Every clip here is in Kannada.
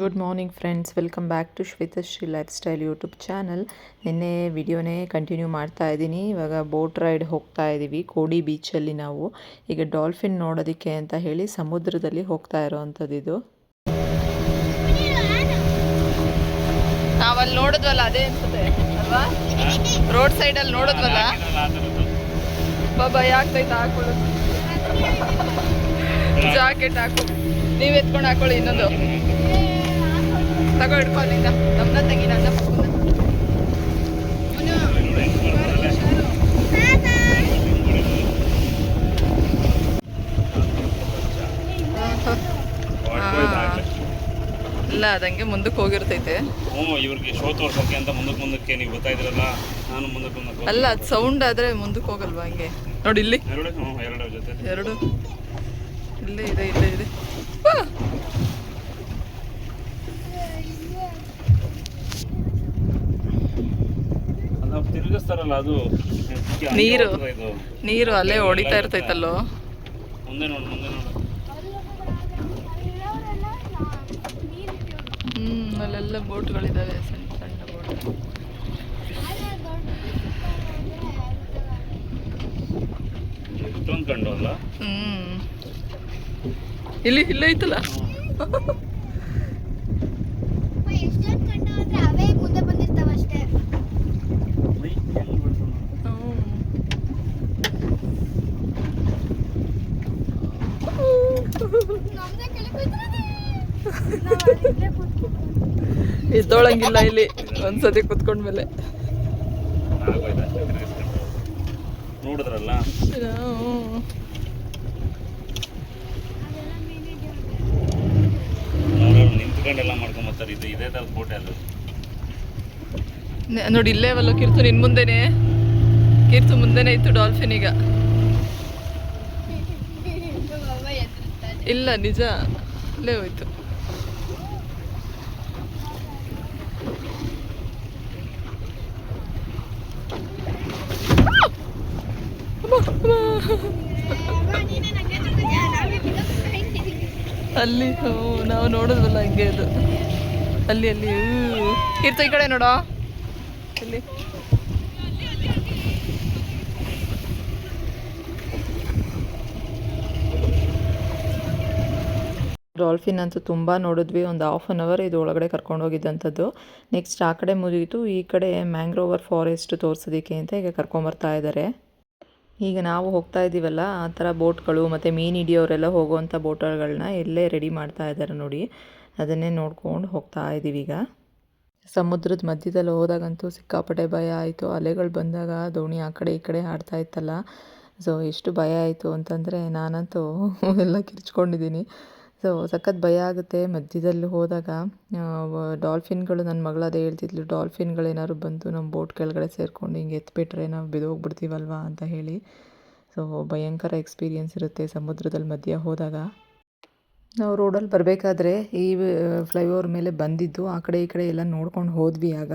Good morning friends welcome back to Shwetashri lifestyle YouTube channel ನಿನ್ನೆ ವಿಡಿಯೋನೇ ಕಂಟಿನ್ಯೂ ಮಾಡ್ತಾ ಇದ್ದೀನಿ. ಇವಾಗ ಬೋಟ್ ರೈಡ್ ಹೋಗ್ತಾ ಇದ್ದೀವಿ ಕೋಡಿ ಬೀಚಲ್ಲಿ ನಾವು. ಈಗ ಡಾಲ್ಫಿನ್ ನೋಡೋದಕ್ಕೆ ಅಂತ ಹೇಳಿ ಸಮುದ್ರದಲ್ಲಿ ಹೋಗ್ತಾ ಇರೋವಂಥದ್ದು ಇದು. ನಾವಲ್ಲಿ ನೋಡಿದ್ವಲ್ಲ, ಅದೇ ಅನ್ಸುತ್ತೆ, ಅಲ್ವಾ? ರೋಡ್ ಸೈಡಲ್ಲಿ ನೋಡಿದ್ವಲ್ಲ? ಭಯ ಆಗ್ತೈತೆ ಹಾಕೊಳ್ಳೋದು? ಜಾಕೆಟ್ ಹಾಕೊಳ್ಳಿ ನೀವು ಎತ್ಕೊಂಡು ಹಾಕೊಳ್ಳಿ ಇನ್ನೊಂದು. ತಗೋ ನಮ್ಮ ನಮ್ಮನ್ನ ತೆಗಿ ನನ್ನ ಪಕ್ಕನ ಇಲ್ಲ ಅದಂಗೆ ಮುಂದಕ್ಕೆ ಹೋಗಿರ್ತೈತೆ. ಹ್ಞೂ ಇವ್ರಿಗೆ ಶೋ ತೋರ್ಸೋಕೆ ಅಂತ ಮುಂದಕ್ಕೆ ಮುಂದಕ್ಕೆ ನೀವು ಗೊತ್ತಾ ಇದ್ರಲ್ಲ ನಾನು ಮುಂದಕ್ಕೆ ಮುಂದಕ್ಕೆ ಅಲ್ಲ ಅದು ಸೌಂಡ್ ಆದ್ರೆ ಮುಂದಕ್ಕೆ ಹೋಗಲ್ವಾ ಹಂಗೆ? ನೋಡಿ ಇಲ್ಲಿ. ಎರಡು ಹ್ಞೂ ಎರಡು ಜೊತೆ. ಎರಡು. ಇಲ್ಲೇ ಇದೆ ಇಲ್ಲೇ ಇದೆ ವಾ! ಅದು ತಿರುಗಿಸ್ತಾರಲ್ಲ ಅದು ನೀರು. ನೀರು ಅಲ್ಲೇ ಹೊಡಿತಾ ಇರ್ತೈತಲ್ಲೋ? ಮುಂದೆ ನೋಡು ಮುಂದೆ ನೋಡು. ಹ್ಮ್ ಅಲ್ಲೆಲ್ಲ ಬೋಟ್ಗಳಿದಾವೆ ಸಣ್ಣ ಸಣ್ಣ ಬೋಟ್. ಎಷ್ಟೊಂದು ಕಂಡು ಅಲ್ಲ? ಹ್ಮ್. ಇಲ್ಲಿ ಇಲ್ಲೇ ಐತಲ್ಲ ಎಷ್ಟೊಂದು ಕಂಡು ಅಂದ್ರೆ ಅವೇ ಮುಂದೆ ಬಂದಿರ್ತಾವ ಅಷ್ಟೇ ಮೈ ಹೆಂಗ್ ಬೀಳ್ತು ನೋಡು. ಹ್ಮ್. ನಮ್ದೇ ಕೆಳಗೆ ಕೂತ್ಕೊಳ್ಳಿ. ನಾವ್ ಅಲ್ಲೇ ಕೂತ್ಕೊಂಡು. ಎದ್ದೋಳಂಗಿಲ್ಲ ಇಲ್ಲಿ ಒಂದ್ಸತಿ ಕುತ್ಕೊಂಡ್ಮೇಲೆ. ನೋಡಿದ್ರಲ್ಲ? ನಿಂತ್ಕೊಂಡೆಲ್ಲ ಮಾಡ್ಕೊಂಬತ್ತಾರೆ ಇದು ಇದೇ ಥರದ ಕೋಟೆ ಅದು. ನೋಡಿ ಇಲ್ಲೇ ಅವಲ್ಲ ಕಿರ್ತು ನಿನ್ ಮುಂದೆನೆ. ಕಿರ್ತು ಮುಂದೆನೆ ಇತ್ತು ಡಾಲ್ಫಿನ್ ಈಗ. ಇಲ್ಲ ನಿಜ. ಇಲ್ಲೇ ಹೋಯ್ತು. ಅಲ್ಲಿ ನಾವು ನೋಡೋದಲ್ಲ ಹಂಗೆ ಅದು. ಅಲ್ಲಿ ಅಲ್ಲಿ ಇರ್ತ ಈ ಕಡೆ ನೋಡೋ. ಇಲ್ಲಿ. ಡಾಲ್ಫಿನ್ ಅಂತೂ ತುಂಬ ನೋಡಿದ್ವಿ. ಒಂದು ಹಾಫ್ ಆನ್ ಅವರ್ ಇದು ಒಳಗಡೆ ಕರ್ಕೊಂಡು ಹೋಗಿದ್ದಂಥದ್ದು. ನೆಕ್ಸ್ಟ್ ಆ ಕಡೆ ಮುಗಿಯಿತು. ಈ ಕಡೆ ಮ್ಯಾಂಗ್ರೋವರ್ ಫಾರೆಸ್ಟ್ ತೋರಿಸೋದಕ್ಕೆ ಅಂತ ಈಗ ಕರ್ಕೊಂಬರ್ತಾ ಇದ್ದಾರೆ. ಈಗ ನಾವು ಹೋಗ್ತಾ ಇದ್ದೀವಲ್ಲ, ಆ ಥರ ಬೋಟ್ಗಳು ಮತ್ತು ಮೀನು ಹಿಡಿಯೋರೆಲ್ಲ ಹೋಗುವಂಥ ಬೋಟ್ಗಳನ್ನ ಎಲ್ಲೇ ರೆಡಿ ಮಾಡ್ತಾ ಇದ್ದಾರೆ ನೋಡಿ. ಅದನ್ನೇ ನೋಡ್ಕೊಂಡು ಹೋಗ್ತಾ ಇದ್ದೀವಿ ಈಗ. ಸಮುದ್ರದ ಮಧ್ಯದಲ್ಲಿ ಹೋದಾಗಂತೂ ಸಿಕ್ಕಾಪಟ್ಟೆ ಭಯ ಆಯಿತು. ಅಲೆಗಳು ಬಂದಾಗ ದೋಣಿ ಆ ಕಡೆ ಈ ಕಡೆ ಆಡ್ತಾ ಇತ್ತಲ್ಲ. ಸೊ ಎಷ್ಟು ಭಯ ಆಯಿತು ಅಂತಂದರೆ ನಾನಂತೂ ಎಲ್ಲ ಕಿರ್ಚ್ಕೊಂಡಿದ್ದೀನಿ. ಸೊ ಸಖತ್ ಭಯ ಆಗುತ್ತೆ. ಮಧ್ಯದಲ್ಲಿ ಹೋದಾಗ ಡಾಲ್ಫಿನ್ಗಳು ನನ್ನ ಮಗಳು ಅದೇ ಹೇಳ್ತಿದ್ಲು, ಡಾಲ್ಫಿನ್ಗಳು ಏನಾದ್ರು ಬಂದು ನಮ್ಮ ಬೋಟ್ ಕೆಳಗಡೆ ಸೇರಿಕೊಂಡು ಹಿಂಗೆ ಎತ್ಬಿಟ್ರೆ ನಾವು ಬಿದೋಗ್ಬಿಡ್ತೀವಲ್ವಾ? ಅಂತ ಹೇಳಿ. ಸೊ ಭಯಂಕರ ಎಕ್ಸ್ಪೀರಿಯನ್ಸ್ ಇರುತ್ತೆ ಸಮುದ್ರದಲ್ಲಿ ಮಧ್ಯ ಹೋದಾಗ. ನಾವು ರೋಡಲ್ಲಿ ಬರಬೇಕಾದ್ರೆ ಈ ಫ್ಲೈಓವರ್ ಮೇಲೆ ಬಂದಿದ್ದು, ಆ ಕಡೆ ಈ ಕಡೆ ಎಲ್ಲ ನೋಡ್ಕೊಂಡು ಹೋದ್ವಿ ಆಗ.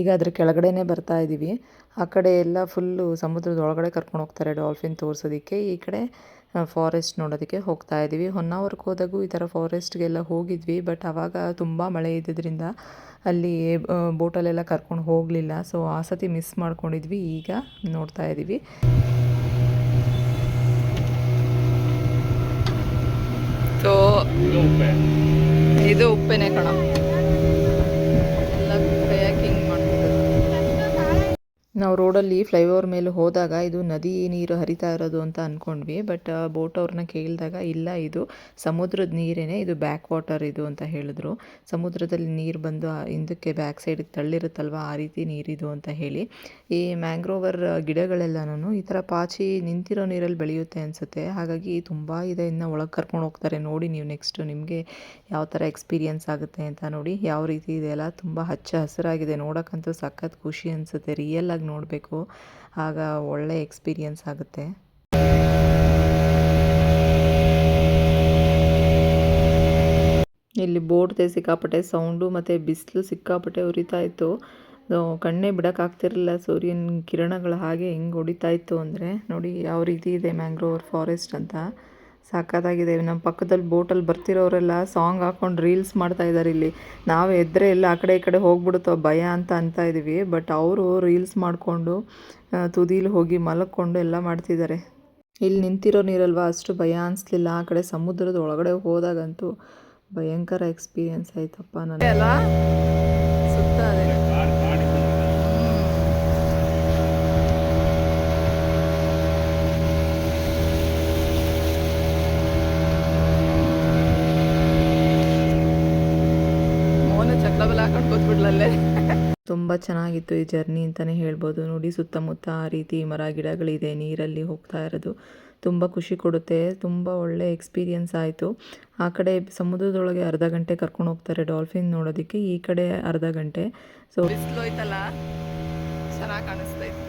ಈಗ ಅದ್ರ ಕೆಳಗಡೆನೇ ಬರ್ತಾ ಇದ್ದೀವಿ ಆ ಕಡೆ ಎಲ್ಲ ಫುಲ್ಲು ಸಮುದ್ರದ ಒಳಗಡೆ ಕರ್ಕೊಂಡು ಹೋಗ್ತಾರೆ ಡಾಲ್ಫಿನ್ ತೋರಿಸೋದಕ್ಕೆ. ಈ ಕಡೆ ಫಾರೆಸ್ಟ್ ನೋಡೋದಕ್ಕೆ ಹೋಗ್ತಾ ಇದ್ದೀವಿ. ಹೊನ್ನಾವರಕ್ಕೆ ಹೋದಾಗೂ ಈ ಥರ ಫಾರೆಸ್ಟ್ಗೆಲ್ಲ ಹೋಗಿದ್ವಿ ಬಟ್ ಆವಾಗ ತುಂಬ ಮಳೆ ಇದ್ದಿದ್ದರಿಂದ ಅಲ್ಲಿ ಬೋಟಲ್ಲೆಲ್ಲ ಕರ್ಕೊಂಡು ಹೋಗಲಿಲ್ಲ. ಸೊ ಆ ಸತಿ ಮಿಸ್ ಮಾಡ್ಕೊಂಡಿದ್ವಿ. ಈಗ ನೋಡ್ತಾ ಇದ್ದೀವಿ. ಸೊ ಇದು ಉಪ್ಪೆ ಇದು ಉಪ್ಪೇನೆ ಕಣ. ನಾವು ರೋಡಲ್ಲಿ ಫ್ಲೈಓವರ್ ಮೇಲೆ ಹೋದಾಗ ಇದು ನದಿ ನೀರು ಹರಿತಾ ಇರೋದು ಅಂತ ಅಂದ್ಕೊಂಡ್ವಿ ಬಟ್ ಬೋಟ್ ಅವ್ರನ್ನ ಕೇಳಿದಾಗ ಇಲ್ಲ ಇದು, ಸಮುದ್ರದ ನೀರೇನೆ, ಇದು ಬ್ಯಾಕ್ ವಾಟರ್ ಇದು ಅಂತ ಹೇಳಿದ್ರು. ಸಮುದ್ರದಲ್ಲಿ ನೀರು ಬಂದು ಹಿಂದಕ್ಕೆ ಬ್ಯಾಕ್ ಸೈಡಿಗೆ ತಳ್ಳಿರುತ್ತಲ್ವ, ಆ ರೀತಿ ನೀರಿದು ಅಂತ ಹೇಳಿ. ಈ ಮ್ಯಾಂಗ್ರೋವರ್ ಗಿಡಗಳೆಲ್ಲನೂ ಈ ಥರ ಪಾಚಿ ನಿಂತಿರೋ ನೀರಲ್ಲಿ ಬೆಳೆಯುತ್ತೆ ಅನಿಸುತ್ತೆ. ಹಾಗಾಗಿ ತುಂಬ ಇದೆ, ಇನ್ನು ಒಳಗೆ ಕರ್ಕೊಂಡು ಹೋಗ್ತಾರೆ. ನೋಡಿ ನೀವು ನೆಕ್ಸ್ಟು ನಿಮಗೆ ಯಾವ ಥರ ಎಕ್ಸ್ಪೀರಿಯನ್ಸ್ ಆಗುತ್ತೆ ಅಂತ ನೋಡಿ. ಯಾವ ರೀತಿ ಇದೆ ಅಲ್ಲ ತುಂಬ ಹಚ್ಚ ಹಸಿರಾಗಿದೆ. ನೋಡೋಕ್ಕಂತೂ ಸಖತ್ ಖುಷಿ ಅನಿಸುತ್ತೆ. ರಿಯಲ್ ಆಗಿ ನೋಡಬೇಕು. ಆಗ ಒಳ್ಳೆ ಎಕ್ಸ್ಪೀರಿಯನ್ಸ್ ಆಗುತ್ತೆ. ಇಲ್ಲಿ ಬೋಟ್ದೆ ಸಿಕ್ಕಾಪಟ್ಟೆ ಸೌಂಡು ಮತ್ತು ಬಿಸಿಲು ಸಿಕ್ಕಾಪಟ್ಟೆ ಉರಿತಾ ಇತ್ತು. ಕಣ್ಣೇ ಬಿಡೋಕ್ಕಾಗ್ತಿರಲಿಲ್ಲ. ಸೂರ್ಯನ ಕಿರಣಗಳು ಹಾಗೆ ಹೆಂಗೆ ಹೊಡಿತಾ ಇತ್ತು ಅಂದರೆ ನೋಡಿ ಯಾವ ರೀತಿ ಇದೆ ಮ್ಯಾಂಗ್ರೋವರ್ ಫಾರೆಸ್ಟ್ ಅಂತ. ಸಖತ್ತಾಗಿದೆ ನಮ್ಮ ಪಕ್ಕದಲ್ಲಿ ಬೋಟಲ್ಲಿ ಬರ್ತಿರೋರೆಲ್ಲ ಸಾಂಗ್ ಹಾಕೊಂಡು ರೀಲ್ಸ್ ಮಾಡ್ತಾ ಇದ್ದಾರೆ ಇಲ್ಲಿ. ನಾವು ಎದ್ರೆ ಎಲ್ಲ ಆ ಕಡೆ ಈ ಕಡೆ ಹೋಗ್ಬಿಡುತ್ತೋ ಭಯ ಅಂತ ಅಂತ ಇದ್ದೀವಿ ಬಟ್ ಅವರು ರೀಲ್ಸ್ ಮಾಡಿಕೊಂಡು ತುದೀಲಿ ಹೋಗಿ ಮಲಕ್ಕೊಂಡು ಎಲ್ಲ ಮಾಡ್ತಿದ್ದಾರೆ ಇಲ್ಲಿ ನಿಂತಿರೋ ನೀರಲ್ವಾ? ಅಷ್ಟು ಭಯ ಅನಿಸ್ಲಿಲ್ಲ. ಆ ಕಡೆ ಸಮುದ್ರದ ಒಳಗಡೆ ಹೋದಾಗಂತೂ ಭಯಂಕರ ಎಕ್ಸ್ಪೀರಿಯನ್ಸ್ ಆಯ್ತಪ್ಪ ನನಗೆ ಅಲ್ಲ ಸುತ್ತ ಕಾಡು ಕಾಡಿದ್ದು ಮೋನ ಚಕ್ಲಬಲ ಹಾಕೊಂಡು ಕೂತ್ಬಿಡ್ಲಲ್ಲೇ ತುಂಬ ಚೆನ್ನಾಗಿತ್ತು ಈ ಜರ್ನಿ ಅಂತಲೇ ಹೇಳ್ಬೋದು. ನೋಡಿ ಸುತ್ತಮುತ್ತ ಆ ರೀತಿ ಮರ ಗಿಡಗಳಿದೆ ನೀರಲ್ಲಿ ಹೋಗ್ತಾ ಇರೋದು ತುಂಬ ಖುಷಿ ಕೊಡುತ್ತೆ ತುಂಬ ಒಳ್ಳೆ ಎಕ್ಸ್ಪೀರಿಯನ್ಸ್ ಆಯಿತು. ಆ ಕಡೆ ಸಮುದ್ರದೊಳಗೆ ಅರ್ಧ ಗಂಟೆ ಕರ್ಕೊಂಡು ಹೋಗ್ತಾರೆ ಡಾಲ್ಫಿನ್ ನೋಡೋದಕ್ಕೆ ಈ ಕಡೆ ಅರ್ಧ ಗಂಟೆ. ಸೊ ಚೆನ್ನಾಗಿ ಕಾಣಿಸ್ತೈತೆ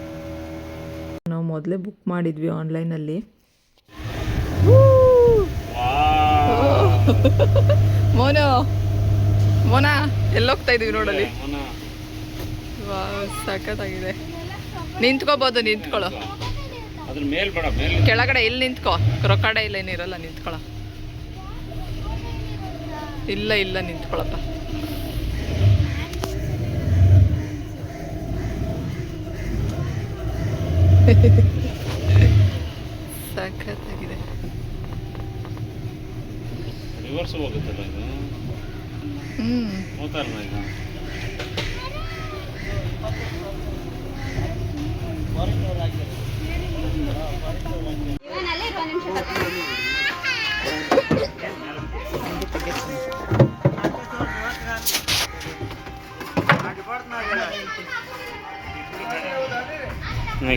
ನಾವು ಮೊದಲೇ ಬುಕ್ ಮಾಡಿದ್ವಿ ಆನ್ಲೈನಲ್ಲಿ ಮೋನೋ ಮೋನಾ ಎಲ್ಲೋಗ್ತಾ ಇದೀವಿ ನೋಡಲಿ ಸಖತ್ತಾಗಿದೆ. ನಿಂತ್ಕೋಬೋದು ನಿಂತ್ಕೊಳ್ಳೋ. ಅದ್ರ ಮೇಲ್ ಬೇಡ ಮೇಲ್. ಕೆಳಗಡೆ ಇಲ್ಲಿ ನಿಂತ್ಕೋ. ರೊಕ್ಕಡೆ ಇಲ್ಲ ಏನಿರಲ್ಲ ನಿಂತ್ಕೊಳ್ಳೋ. ಇಲ್ಲ ಇಲ್ಲ ನಿಂತ್ಕೊಳಪ್ಪ ಸಖತ್ತಾಗಿದೆ. ರಿವರ್ಸ್ ಹೋಗುತ್ತಲ್ಲ ಇದು? ಹ್ಮ್. ಹೋಗ್ತಾರಲ್ಲ ಈಗ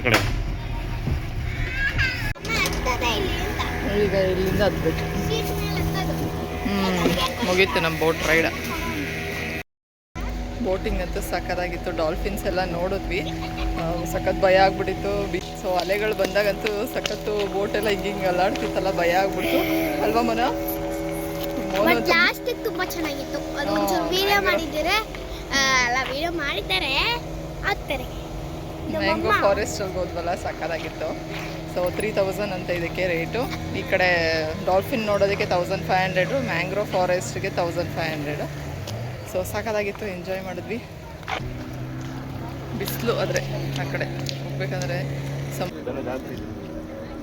ಕಡೆ ಈಗ ಇಲ್ಲಿಂದ ಹತ್ಬೇಕು ಹ್ಮ್, ಮುಗೀತು ನಮ್ಮ ಬೋಟ್ ರೈಡ್ ಬೋಟಿಂಗ್ ಅಂತೂ ಸಖತ್ತಾಗಿತ್ತು. ಡಾಲ್ಫಿನ್ಸ್ ಎಲ್ಲ ನೋಡಿದ್ವಿ. ಸಖತ್ ಭಯ ಆಗ್ಬಿಟ್ಟಿತ್ತು. ಬಿ ಸೊ ಅಲೆಗಳು ಬಂದಾಗಂತೂ ಸಖತ್ತು ಬೋಟ್ ಎಲ್ಲ ಹಿಂಗೆ ಹಿಂಗೆ ಅಲ್ಲಾಡ್ತಿತ್ತಲ್ಲ ಭಯ ಆಗ್ಬಿಡ್ತು. ಅಲ್ವಾ ಮನ? ಬಟ್ ತುಂಬಾ ಚೆನ್ನಾಗಿತ್ತು. ಅದೊಂಚೂರು ವಿಡಿಯೋ ಮಾಡಿದ್ದಾರೆ? ಅಲ್ಲ ವಿಡಿಯೋ ಮಾಡಿದ್ದಾರೆ. ಆಗ್ತಾರೆ. ಮ್ಯಾಂಗೋ ಫಾರೆಸ್ಟ್ ಅಲ್ಲಿ ಹೋದ್ವಲ್ಲ ಸಕ್ಕತ್ತಾಗಿತ್ತು ಸೊ ತ್ರೀ ತೌಸಂಡ್ ಅಂತ ಇದಕ್ಕೆ ರೇಟು ಈ ಕಡೆ ಡಾಲ್ಫಿನ್ ನೋಡೋದಕ್ಕೆ ತೌಸಂಡ್ ಫೈವ್ ಹಂಡ್ರೆಡು ಮ್ಯಾಂಗ್ರೋ ಫಾರೆಸ್ಟ್ಗೆ ತೌಸಂಡ್ ಫೈವ್ ಹಂಡ್ರೆಡು ಸೊ ಸಕ್ಕತ್ತಾಗಿತ್ತು ಎಂಜಾಯ್ ಮಾಡಿದ್ವಿ. ಬಿಸಿಲು ಆದರೆ ಆ ಕಡೆ ಹೋಗ್ಬೇಕಂದ್ರೆ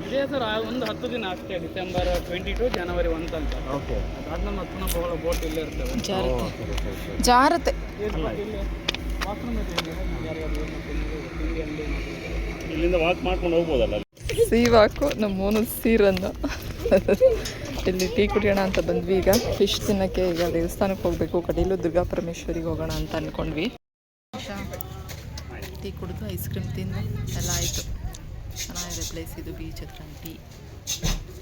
ಇದೇ ಸರ್ ಒಂದು ಹತ್ತು ದಿನ ಅಷ್ಟೇ December twenty two January one ಅಂತ ಅದಾದ್ಮೇಲೆ ಮತ್ತೆ ಪುನಃ ಬಹಳ ಬೋಟ್ ಇಲ್ಲೇ ಇರ್ತವೆ ಜಾರತೆ ಇಲ್ಲಿಂದ ವಾಕ್ ಮಾಡ್ಕೊಂಡು ಹೋಗ್ಬೋದಲ್ಲ? ಸೀವಾಕು ನಮ್ಮ ಮೋನು ಸೀರನ್ನ ಇಲ್ಲಿ ಟೀ ಕುಡಿಯೋಣ ಅಂತ ಬಂದ್ವಿ ಈಗ. ಫಿಶ್ ತಿನ್ನಕ್ಕೆ ಈಗ ದೇವಸ್ಥಾನಕ್ಕೆ ಹೋಗಬೇಕು. ಕಡೀಲು ದುರ್ಗಾ ಪರಮೇಶ್ವರಿಗೆ ಹೋಗೋಣ ಅಂತ ಅಂದ್ಕೊಂಡ್ವಿ ಟೀ ಕುಡಿದು ಐಸ್ ಕ್ರೀಮ್ ತಿಂದು ಎಲ್ಲ ಆಯಿತು. ಚೆನ್ನಾಗಿದೆ ಪ್ಲೇಸ್ ಇದು ಬೀಚ್ ಹತ್ರ ಟೀ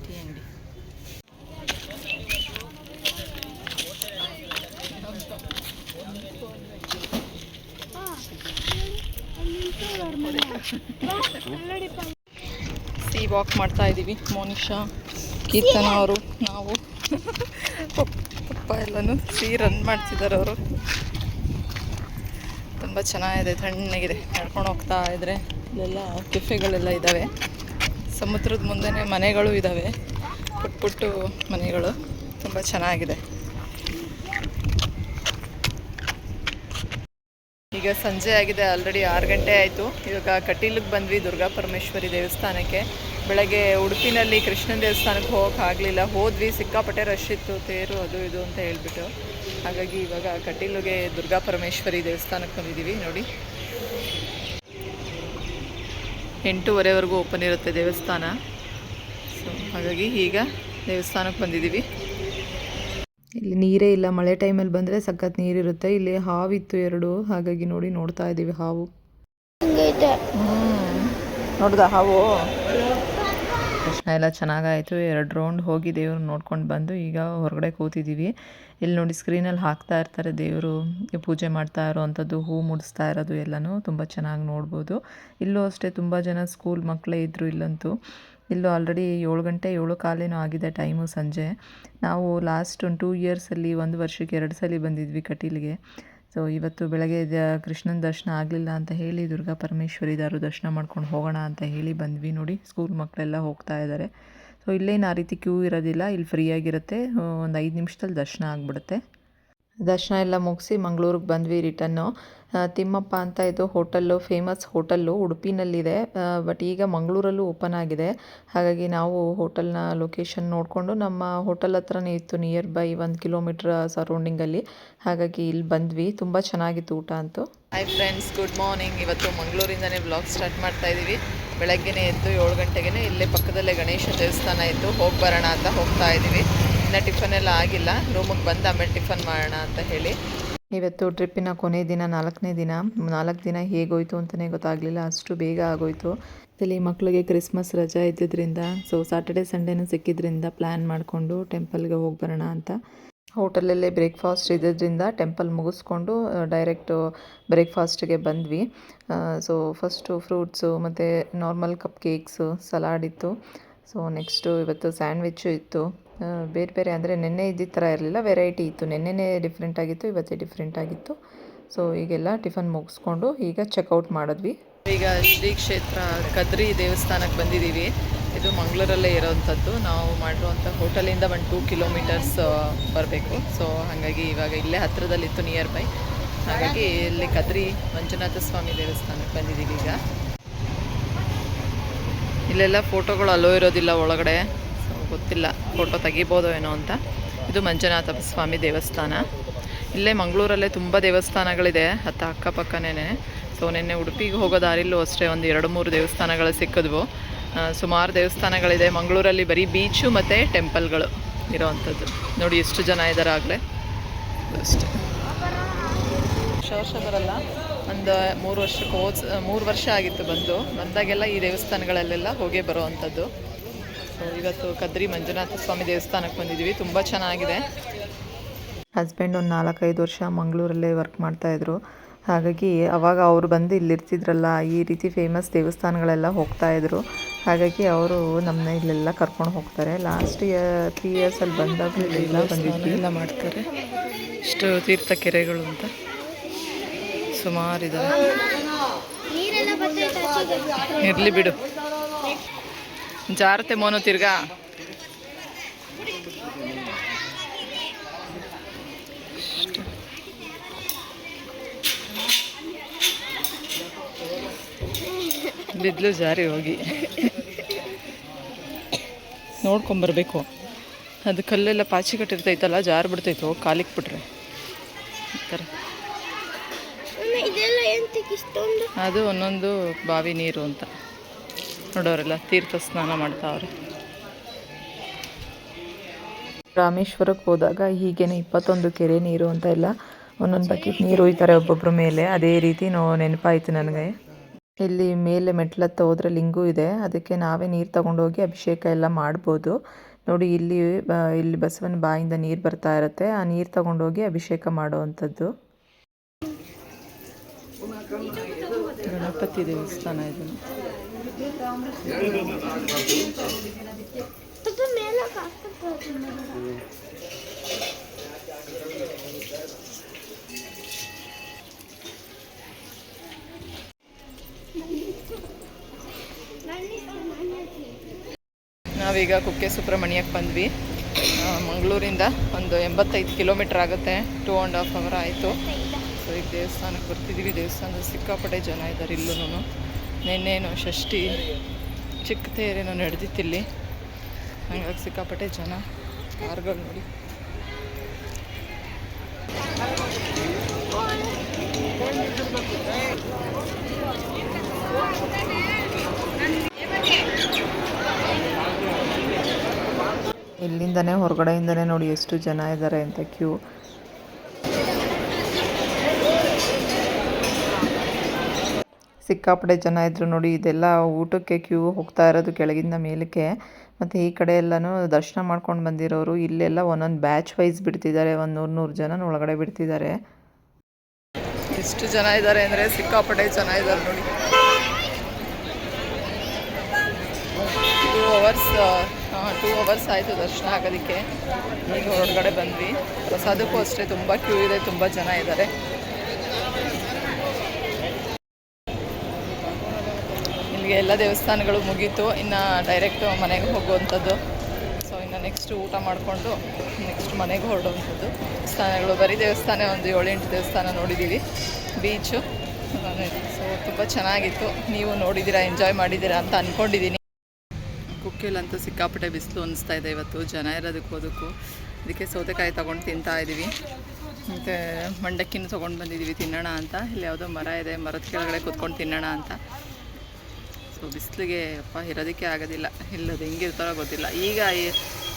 ಟೀ ಅಂಗಡಿ ಸಿ ವಾಕ್ ಮಾಡ್ತಾ ಇದ್ದೀವಿ ಮೋನಿಶಾ, ಕೀರ್ತನ ಅವರು, ನಾವು. ಪಪ್- ಪಪ್ಪ ಎಲ್ಲನೂ ಸಿ ರನ್ ಮಾಡ್ತಿದ್ದಾರೆ ಅವರು. ತುಂಬ ಚೆನ್ನಾಗಿದೆ, ತಣ್ಣಗಿದೆ. ನಡ್ಕೊಂಡು ಹೋಗ್ತಾ ಇದ್ರೆ. ಇಲ್ಲೆಲ್ಲ ಕೆಫೆಗಳೆಲ್ಲ ಇದ್ದಾವೆ ಸಮುದ್ರದ ಮುಂದೆ ಮನೆಗಳು ಇದ್ದಾವೆ ಪುಟ್ಟ ಪುಟ್ಟು ಮನೆಗಳು. ತುಂಬ ಚೆನ್ನಾಗಿದೆ. ಈಗ ಸಂಜೆ ಆಗಿದೆ ಆಲ್ರೆಡಿ ಆರು ಗಂಟೆ ಆಯಿತು. ಇವಾಗ ಕಟೀಲಿಗೆ ಬಂದ್ವಿ ದುರ್ಗಾ ಪರಮೇಶ್ವರಿ ದೇವಸ್ಥಾನಕ್ಕೆ. ಬೆಳಗ್ಗೆ ಉಡುಪಿನಲ್ಲಿ ಕೃಷ್ಣನ ದೇವಸ್ಥಾನಕ್ಕೆ ಹೋಗೋಕೆ ಆಗಲಿಲ್ಲ. ಹೋದ್ವಿ, ಸಿಕ್ಕಾಪಟ್ಟೆ ರಶ್ ಇತ್ತು. ತೇರು ಅದು ಇದು ಅಂತ ಹೇಳ್ಬಿಟ್ಟು. ಹಾಗಾಗಿ ಇವಾಗ ಕಟೀಲಿಗೆ ದುರ್ಗಾ ಪರಮೇಶ್ವರಿ ದೇವಸ್ಥಾನಕ್ಕೆ ಬಂದಿದ್ದೀವಿ, ನೋಡಿ. ಎಂಟೂವರೆವರೆಗೂ ಓಪನ್ ಇರುತ್ತೆ ದೇವಸ್ಥಾನ. ಸೊ ಹಾಗಾಗಿ ಈಗ ದೇವಸ್ಥಾನಕ್ಕೆ ಬಂದಿದ್ದೀವಿ. ಇಲ್ಲಿ ನೀರೇ ಇಲ್ಲ ಮಳೆ ಟೈಮಲ್ಲಿ ಬಂದರೆ ಸಖತ್ ನೀರಿರುತ್ತೆ. ಇಲ್ಲಿ ಹಾವಿತ್ತು ಎರಡು ಹಾಗಾಗಿ ನೋಡಿ ನೋಡ್ತಾ ಇದ್ದೀವಿ ಹಾವು. ನೋಡ್ದ ಹಾವು? ಎಲ್ಲ ಚೆನ್ನಾಗಾಯಿತು. ಎರಡು ರೌಂಡ್ ಹೋಗಿ ದೇವ್ರು ನೋಡ್ಕೊಂಡು ಬಂದು ಈಗ ಹೊರಗಡೆ ಕೂತಿದ್ದೀವಿ ಇಲ್ಲಿ ನೋಡಿ ಸ್ಕ್ರೀನಲ್ಲಿ ಹಾಕ್ತಾ ಇರ್ತಾರೆ ದೇವರು ಪೂಜೆ ಮಾಡ್ತಾ ಇರೋವಂಥದ್ದು, ಹೂ ಮುಡಿಸ್ತಾ ಇರೋದು ಎಲ್ಲನೂ ತುಂಬ ಚೆನ್ನಾಗಿ ನೋಡ್ಬೋದು. ಇಲ್ಲೂ ಅಷ್ಟೇ ತುಂಬ ಜನ ಸ್ಕೂಲ್ ಮಕ್ಕಳೇ ಇದ್ದರು ಇಲ್ಲಂತೂ. ಇಲ್ಲೂ ಆಲ್ರೆಡಿ ಏಳು ಗಂಟೆ, ಏಳು ಕಾಲೇನೋ ಆಗಿದೆ ಟೈಮು ಸಂಜೆ. ನಾವು ಲಾಸ್ಟ್ ಒಂದು ಟೂ ಇಯರ್ಸಲ್ಲಿ ಒಂದು ವರ್ಷಕ್ಕೆ ಎರಡು ಸಲ ಬಂದಿದ್ವಿ ಕಟೀಲಿಗೆ. ಸೊ ಇವತ್ತು ಬೆಳಗ್ಗೆ ಕೃಷ್ಣನ ದರ್ಶನ ಆಗಲಿಲ್ಲ ಅಂತ ಹೇಳಿ ದುರ್ಗಾ ಪರಮೇಶ್ವರಿ ದಾರು ದರ್ಶನ ಮಾಡ್ಕೊಂಡು ಹೋಗೋಣ ಅಂತ ಹೇಳಿ ಬಂದ್ವಿ ನೋಡಿ. ಸ್ಕೂಲ್ ಮಕ್ಕಳೆಲ್ಲ ಹೋಗ್ತಾ ಇದ್ದಾರೆ. ಸೊ ಇಲ್ಲೇನು ಆ ರೀತಿ ಕ್ಯೂ ಇರೋದಿಲ್ಲ. ಇಲ್ಲಿ ಫ್ರೀಯಾಗಿರುತ್ತೆ ಒಂದು ಐದು ನಿಮಿಷದಲ್ಲಿ ದರ್ಶನ ಆಗಿಬಿಡುತ್ತೆ. ದರ್ಶನ ಎಲ್ಲ ಮುಗಿಸಿ ಮಂಗಳೂರಿಗೆ ಬಂದ್ವಿ ರಿಟನ್ನು. ತಿಮ್ಮಪ್ಪ ಅಂತ ಇದು ಹೋಟೆಲ್ಲು, ಫೇಮಸ್ ಹೋಟೆಲ್ಲು ಉಡುಪಿನಲ್ಲಿದೆ. ಬಟ್ ಈಗ ಮಂಗಳೂರಲ್ಲೂ ಓಪನ್ ಆಗಿದೆ. ಹಾಗಾಗಿ ನಾವು ಹೋಟೆಲ್ನ ಲೊಕೇಶನ್ ನೋಡಿಕೊಂಡು ನಮ್ಮ ಹೋಟೆಲ್ ಹತ್ರನೇ ಇತ್ತು ನಿಯರ್ ಬೈ ಒಂದು ಕಿಲೋಮೀಟ್ರ್ ಸರೌಂಡಿಂಗಲ್ಲಿ ಹಾಗಾಗಿ ಇಲ್ಲಿ ಬಂದ್ವಿ. ತುಂಬ ಚೆನ್ನಾಗಿತ್ತು ಊಟ ಅಂತೂ. ಹಾಯ್ ಫ್ರೆಂಡ್ಸ್ ಗುಡ್ ಮಾರ್ನಿಂಗ್ ಇವತ್ತು ಮಂಗಳೂರಿಂದನೇ ಬ್ಲಾಗ್ ಸ್ಟಾರ್ಟ್ ಮಾಡ್ತಾ ಇದ್ದೀವಿ ಬೆಳಗ್ಗೆನೇ ಎದ್ದು ಏಳು ಗಂಟೆಗೆ ಇಲ್ಲೇ ಪಕ್ಕದಲ್ಲೇ ಗಣೇಶ ದೇವಸ್ಥಾನ ಇತ್ತು. ಹೋಗಿ ಬರೋಣ ಅಂತ ಹೋಗ್ತಾ ಇದ್ದೀವಿ ಇನ್ನು ಟಿಫನ್ ಎಲ್ಲ ಆಗಿಲ್ಲ. ರೂಮಿಗೆ ಬಂದು ಆಮೇಲೆ ಟಿಫನ್ ಮಾಡೋಣ ಅಂತ ಹೇಳಿ. ಇವತ್ತು ಟ್ರಿಪ್ಪಿನ ಕೊನೆ ದಿನ, ನಾಲ್ಕನೇ ದಿನ. ನಾಲ್ಕು ದಿನ ಹೇಗೋಯ್ತು ಅಂತಲೇ ಗೊತ್ತಾಗಲಿಲ್ಲ. ಅಷ್ಟು ಬೇಗ ಆಗೋಯ್ತು. ಇಲ್ಲಿ ಮಕ್ಕಳಿಗೆ ಕ್ರಿಸ್ಮಸ್ ರಜಾ ಇದ್ದಿದ್ದರಿಂದ ಸೊ ಸಾಟರ್ಡೆ ಸಂಡೇನೂ ಸಿಕ್ಕಿದ್ರಿಂದ ಪ್ಲ್ಯಾನ್ ಮಾಡಿಕೊಂಡು ಟೆಂಪಲ್ಗೆ ಹೋಗಿ ಬರೋಣ ಅಂತ. ಹೋಟೆಲಲ್ಲೇ ಬ್ರೇಕ್ಫಾಸ್ಟ್ ಇದ್ದಿದ್ದರಿಂದ ಟೆಂಪಲ್ ಮುಗಿಸ್ಕೊಂಡು ಡೈರೆಕ್ಟು ಬ್ರೇಕ್ಫಾಸ್ಟಿಗೆ ಬಂದ್ವಿ. ಸೊ ಫಸ್ಟು ಫ್ರೂಟ್ಸು ಮತ್ತು ನಾರ್ಮಲ್ ಕಪ್ ಕೇಕ್ಸು ಸಲಾಡ್ ಇತ್ತು. ಸೊ ನೆಕ್ಸ್ಟು ಇವತ್ತು ಸ್ಯಾಂಡ್ವಿಚ್ಚು ಇತ್ತು. ಬೇರೆ ಬೇರೆ ಅಂದರೆ ನೆನ್ನೆ ಇದ್ದಿದ್ದ ಥರ ಇರಲಿಲ್ಲ ವೆರೈಟಿ ಇತ್ತು. ನೆನ್ನೆನೇ ಡಿಫ್ರೆಂಟ್ ಆಗಿತ್ತು, ಇವತ್ತೇ ಡಿಫ್ರೆಂಟ್ ಆಗಿತ್ತು. ಸೊ ಈಗೆಲ್ಲ ಟಿಫನ್ ಮುಗಿಸ್ಕೊಂಡು ಈಗ ಚೆಕ್ಔಟ್ ಮಾಡಿದ್ವಿ. ಈಗ ಶ್ರೀ ಕ್ಷೇತ್ರ ಕದ್ರಿ ದೇವಸ್ಥಾನಕ್ಕೆ ಬಂದಿದ್ದೀವಿ. ಇದು ಮಂಗಳೂರಲ್ಲೇ ಇರೋವಂಥದ್ದು ನಾವು ಮಾಡಿರುವಂಥ ಹೋಟೆಲಿಂದ ಒಂದು ಟೂ ಕಿಲೋಮೀಟರ್ಸ್ ಬರಬೇಕು. ಸೊ ಹಾಗಾಗಿ ಇವಾಗ ಇಲ್ಲೇ ಹತ್ತಿರದಲ್ಲಿತ್ತು ನಿಯರ್ ಬೈ ಹಾಗಾಗಿ ಇಲ್ಲಿ ಕದ್ರಿ ಮಂಜುನಾಥ ಸ್ವಾಮಿ ದೇವಸ್ಥಾನಕ್ಕೆ ಬಂದಿದ್ದೀವಿ ಈಗ. ಇಲ್ಲೆಲ್ಲ ಫೋಟೋಗಳು ಅಲೋ ಇರೋದಿಲ್ಲ ಒಳಗಡೆ. ಗೊತ್ತಿಲ್ಲ ಫೋಟೋ ತೆಗಿಬೋದೋ ಏನೋ ಅಂತ. ಇದು ಮಂಜುನಾಥ ಸ್ವಾಮಿ ದೇವಸ್ಥಾನ. ಇಲ್ಲೇ ಮಂಗಳೂರಲ್ಲೇ ತುಂಬ ದೇವಸ್ಥಾನಗಳಿದೆ ಹತ್ತ ಅಕ್ಕಪಕ್ಕನೇ ಸೊ ನಿನ್ನೆ ಉಡುಪಿಗೆ ಹೋಗೋ ದಾರಿಲ್ಲೂ ಅಷ್ಟೇ ಒಂದು ಎರಡು ಮೂರು ದೇವಸ್ಥಾನಗಳು ಸಿಕ್ಕಿದ್ವು. ಸುಮಾರು ದೇವಸ್ಥಾನಗಳಿದೆ. ಮಂಗಳೂರಲ್ಲಿ ಬರೀ ಬೀಚು ಮತ್ತು ಟೆಂಪಲ್ಗಳು ಇರೋವಂಥದ್ದು. ನೋಡಿ ಎಷ್ಟು ಜನ ಇದ್ದಾರೆ ಆಗಲೇ. ಅಷ್ಟೇ. ವರ್ಷ ಬರಲ್ಲ ಒಂದು ಮೂರು ವರ್ಷಕ್ಕೆ ಹೋದ, ಮೂರು ವರ್ಷ ಆಗಿತ್ತು ಬಂದು. ಬಂದಾಗೆಲ್ಲ ಈ ದೇವಸ್ಥಾನಗಳಲ್ಲೆಲ್ಲ ಹೋಗೇ ಬರೋವಂಥದ್ದು. ಸೊ ಇವತ್ತು ಕದ್ರಿ ಮಂಜುನಾಥ ಸ್ವಾಮಿ ದೇವಸ್ಥಾನಕ್ಕೆ ಬಂದಿದ್ದೀವಿ. ತುಂಬ ಚೆನ್ನಾಗಿದೆ. ಹಸ್ಬೆಂಡ್ ಒಂದು ನಾಲ್ಕೈದು ವರ್ಷ ಮಂಗಳೂರಲ್ಲೇ ವರ್ಕ್ ಮಾಡ್ತಾಯಿದ್ರು ಹಾಗಾಗಿ ಅವಾಗ ಅವರು ಬಂದು ಇಲ್ಲಿರ್ತಿದ್ರಲ್ಲ ಈ ರೀತಿ ಫೇಮಸ್ ದೇವಸ್ಥಾನಗಳೆಲ್ಲ ಹೋಗ್ತಾಯಿದ್ರು ಹಾಗಾಗಿ ಅವರು ನಮ್ಮನ್ನ ಇಲ್ಲೆಲ್ಲ ಕರ್ಕೊಂಡು ಹೋಗ್ತಾರೆ. ಲಾಸ್ಟ್ ಇಯರ್ ತ್ರೀ ಇಯರ್ಸಲ್ಲಿ ಬಂದಾಗ ಇಲ್ಲೆಲ್ಲ ಬಂದಿದ್ವಿ. ಎಲ್ಲ ಮಾಡ್ತಾರೆ. ಇಷ್ಟು ತೀರ್ಥ ಕೆರೆಗಳು ಅಂತ. ಸುಮಾರಿದ್ದಾವೆ ಇರಲಿ ಬಿಡು. ಜಾರತೆ ಮೋನು ತಿರ್ಗಾ. ಬಿದ್ಲು ಜಾರಿ ಹೋಗಿ. ನೋಡ್ಕೊಂಬರ್ಬೇಕು. ಅದು ಕಲ್ಲೆಲ್ಲ ಪಾಚಿ ಕಟ್ಟಿರ್ತೈತಲ್ಲ ಜಾರು ಬಿಡ್ತೈತೋ ಕಾಲಿಕ್ ಬಿಟ್ರೆ. ಈ ಥರ. ಅದು ಒಂದೊಂದು ಬಾವಿ ನೀರು ಅಂತ. ನೋಡೋರೆಲ್ಲ ತೀರ್ಥ ಸ್ನಾನ ಮಾಡ್ತಾವ್ರೆ. ರಾಮೇಶ್ವರಕ್ಕೆ ಹೋದಾಗ ಹೀಗೇನೆ ಇಪ್ಪತ್ತೊಂದು ಕೆರೆ ನೀರು ಅಂತ ಎಲ್ಲ ಒಂದೊಂದು ಬಕೆಟ್ ನೀರು ಒಯ್ತಾರೆ ಒಬ್ಬೊಬ್ಬರ ಮೇಲೆ. ಅದೇ ರೀತಿ ನೋ ನೆನಪಾಯಿತು ನನಗೆ. ಇಲ್ಲಿ ಮೇಲೆ ಮೆಟ್ಲತ್ತ ಹೋದ್ರೆ ಲಿಂಗು ಇದೆ. ಅದಕ್ಕೆ ನಾವೇ ನೀರು ತಗೊಂಡೋಗಿ ಅಭಿಷೇಕ ಎಲ್ಲ ಮಾಡ್ಬೋದು. ನೋಡಿ ಇಲ್ಲಿ ಇಲ್ಲಿ ಬಸವನ ಬಾಯಿಂದ ನೀರು ಬರ್ತಾ ಇರುತ್ತೆ. ಆ ನೀರು ತಗೊಂಡೋಗಿ ಅಭಿಷೇಕ ಮಾಡುವಂಥದ್ದು. ಗಣಪತಿ ದೇವಸ್ಥಾನ ಇದು. ನಾವೀಗ ಕುಕ್ಕೆ ಸುಬ್ರಹ್ಮಣ್ಯಕ್ಕೆ ಬಂದ್ವಿ. ಮಂಗಳೂರಿಂದ ಒಂದು ಎಂಬತ್ತೈದು ಕಿಲೋಮೀಟ್ರ್ ಆಗುತ್ತೆ. ಟೂ ಆ್ಯಂಡ್ ಹಾಫ್ ಅವರ್ ಆಯಿತು. ಸೊ ಈಗ ದೇವಸ್ಥಾನಕ್ಕೆ ಬರ್ತಿದ್ದೀವಿ. ದೇವಸ್ಥಾನದಲ್ಲಿ ಸಿಕ್ಕಾಪಟ್ಟೆ ಜನ ಇದ್ದಾರೆ ಇಲ್ಲೂ ನಿನ್ನೇನು ಷಷ್ಠಿ ಚಿಕ್ಕ ತೇರೇನೋ ನಡೆದಿತ್ತಿಲ್ಲಿ. ಹಂಗಾಗಿ ಸಿಕ್ಕಾಪಟ್ಟೆ ಜನ ಕಾರ್ಗಳು ನೋಡಿ. ಇಲ್ಲಿಂದನೇ ಹೊರಗಡೆಯಿಂದನೇ ನೋಡಿ ಎಷ್ಟು ಜನ ಇದ್ದಾರೆ ಅಂತ ಕ್ಯೂ. ಸಿಕ್ಕಾಪಟ್ಟೆ ಜನ ಇದ್ರು ನೋಡಿ, ಇದೆಲ್ಲ ಊಟಕ್ಕೆ ಕ್ಯೂ ಹೋಗ್ತಾ ಇರೋದು ಕೆಳಗಿಂದ ಮೇಲಕ್ಕೆ. ಮತ್ತು ಈ ಕಡೆ ಎಲ್ಲನೂ ದರ್ಶನ ಮಾಡ್ಕೊಂಡು ಬಂದಿರೋರು, ಇಲ್ಲೆಲ್ಲ ಒಂದೊಂದು ಬ್ಯಾಚ್ ವೈಸ್ ಬಿಡ್ತಿದ್ದಾರೆ, ಒಂದು ನೂರು ನೂರು ಜನ ಒಳಗಡೆ ಬಿಡ್ತಿದ್ದಾರೆ. ಎಷ್ಟು ಜನ ಇದ್ದಾರೆ ಅಂದರೆ ಸಿಕ್ಕಾಪಟ್ಟೆ ಜನ ಇದ್ದಾರೆ ನೋಡಿ. ಟೂ ಅವರ್ಸ್ ಟೂ ಅವರ್ಸ್ ಆಯಿತು ದರ್ಶನ ಆಗೋದಕ್ಕೆ. ಈಗ ಹೊರಗಡೆ ಬಂದ್ವಿ. ಪ್ರಸಾದಕ್ಕೂ ಅಷ್ಟೇ ತುಂಬ ಕ್ಯೂ ಇದೆ, ತುಂಬ ಜನ ಇದ್ದಾರೆ ಇಲ್ಲಿಗೆ ಎಲ್ಲ ದೇವಸ್ಥಾನಗಳು ಮುಗೀತು. ಇನ್ನು ಡೈರೆಕ್ಟ್ ಮನೆಗೆ ಹೋಗುವಂಥದ್ದು. ಸೊ ಇನ್ನು ನೆಕ್ಸ್ಟ್ ಊಟ ಮಾಡಿಕೊಂಡು ನೆಕ್ಸ್ಟ್ ಮನೆಗೆ ಹೊರಡುವಂಥದ್ದು. ಸ್ಥಾನಗಳು ಬರೀ ದೇವಸ್ಥಾನ ಒಂದು ಏಳೆಂಟು ದೇವಸ್ಥಾನ ನೋಡಿದ್ದೀವಿ ಬೀಚು ಸೊ ತುಂಬ ಚೆನ್ನಾಗಿತ್ತು. ನೀವು ನೋಡಿದ್ದೀರಾ ಎಂಜಾಯ್ ಮಾಡಿದ್ದೀರಾ ಅಂತ ಅಂದ್ಕೊಂಡಿದ್ದೀನಿ ಕುಕ್ಕೆಲಂತೂ ಸಿಕ್ಕಾಪಟ್ಟೆ ಬಿಸಿಲು ಅನಿಸ್ತಾ ಇದೆ ಇವತ್ತು. ಜನ ಇರೋದಕ್ಕೆ ಅದಕ್ಕೂ. ಅದಕ್ಕೆ ಸೌತೆಕಾಯಿ ತೊಗೊಂಡು ತಿಂತಾ ಇದ್ದೀವಿ ಮತ್ತು ಮಂಡಕ್ಕಿನೂ ತೊಗೊಂಡು ಬಂದಿದ್ದೀವಿ ತಿನ್ನೋಣ ಅಂತ. ಇಲ್ಲಿ ಯಾವುದೋ ಮರ ಇದೆ, ಮರದ ಕೆಳಗಡೆ ಕೂತ್ಕೊಂಡು ತಿನ್ನೋಣ ಅಂತ. ಸೊ ಬಿಸಿಲಿಗೆ ಅಪ್ಪ ಇರೋದಕ್ಕೆ ಆಗೋದಿಲ್ಲ. ಇಲ್ಲದು ಹೆಂಗಿರ್ತಾರೋ ಗೊತ್ತಿಲ್ಲ. ಈಗ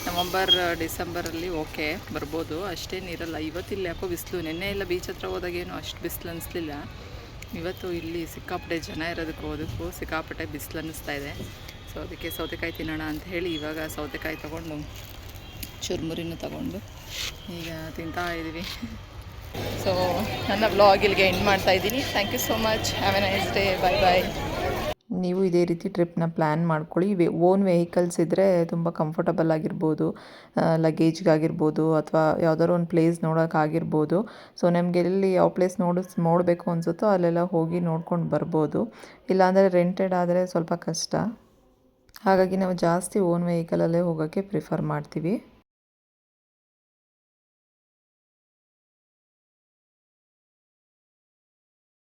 ನವಂಬರ್, ಡಿಸೆಂಬರಲ್ಲಿ ಓಕೆ, ಬರ್ಬೋದು. ಅಷ್ಟೇನಿರಲ್ಲ ಇವತ್ತಿಲ್ಲ ಯಾಕೋ ಬಿಸಿಲು. ನಿನ್ನೆ ಇಲ್ಲ ಬೀಚ್ ಹತ್ರ ಹೋದಾಗೇನು ಅಷ್ಟು ಬಿಸಿಲು ಅನಿಸ್ಲಿಲ್ಲ. ಇವತ್ತು ಇಲ್ಲಿ ಸಿಕ್ಕಾಪಟ್ಟೆ ಜನ ಇರೋದಕ್ಕೆ ಹೋದಕ್ಕೂ ಸಿಕ್ಕಾಪಟ್ಟೆ ಬಿಸಿಲು ಅನ್ನಿಸ್ತಾ ಇದೆ. ಸೊ ಅದಕ್ಕೆ ಸೌತೆಕಾಯಿ ತಿನ್ನೋಣ ಅಂತ ಹೇಳಿ ಇವಾಗ ಸೌತೆಕಾಯಿ ತೊಗೊಂಡು, ಚುರುಮುರಿನೂ ತೊಗೊಂಡು ಈಗ ತಿಂತಾ ಇದ್ದೀವಿ. ಸೊ ನನ್ನ ಬ್ಲಾಗ್ ಇಲ್ಲಿಗೆ ಎಂಡ್ ಮಾಡ್ತಾ ಇದ್ದೀನಿ. Thank you so much have a nice day bye bye ನೀವು ಇದೇ ರೀತಿ ಟ್ರಿಪ್ನ ಪ್ಲ್ಯಾನ್ ಮಾಡ್ಕೊಳ್ಳಿ. ವೆ ಓನ್ ವೆಹಿಕಲ್ಸ್ ಇದ್ದರೆ ತುಂಬ ಕಂಫರ್ಟಬಲ್ ಆಗಿರ್ಬೋದು ಲಗೇಜ್ಗಾಗಿರ್ಬೋದು ಅಥವಾ ಯಾವ್ದಾದ್ರು ಒಂದು ಪ್ಲೇಸ್ ನೋಡೋಕ್ಕಾಗಿರ್ಬೋದು. ಸೊ, ನಮಗೆ ಎಲ್ಲಿ ಯಾವ ಪ್ಲೇಸ್ ನೋಡಿಸ್ ನೋಡಬೇಕು ಅನಿಸುತ್ತೋ ಅಲ್ಲೆಲ್ಲ ಹೋಗಿ ನೋಡ್ಕೊಂಡು ಬರ್ಬೋದು. ಇಲ್ಲಾಂದರೆ ರೆಂಟೆಡ್ ಆದರೆ ಸ್ವಲ್ಪ ಕಷ್ಟ. ಹಾಗಾಗಿ ನಾವು ಜಾಸ್ತಿ ಓನ್ ವೆಹಿಕಲಲ್ಲೇ ಹೋಗೋಕ್ಕೆ ಪ್ರಿಫರ್ ಮಾಡ್ತೀವಿ.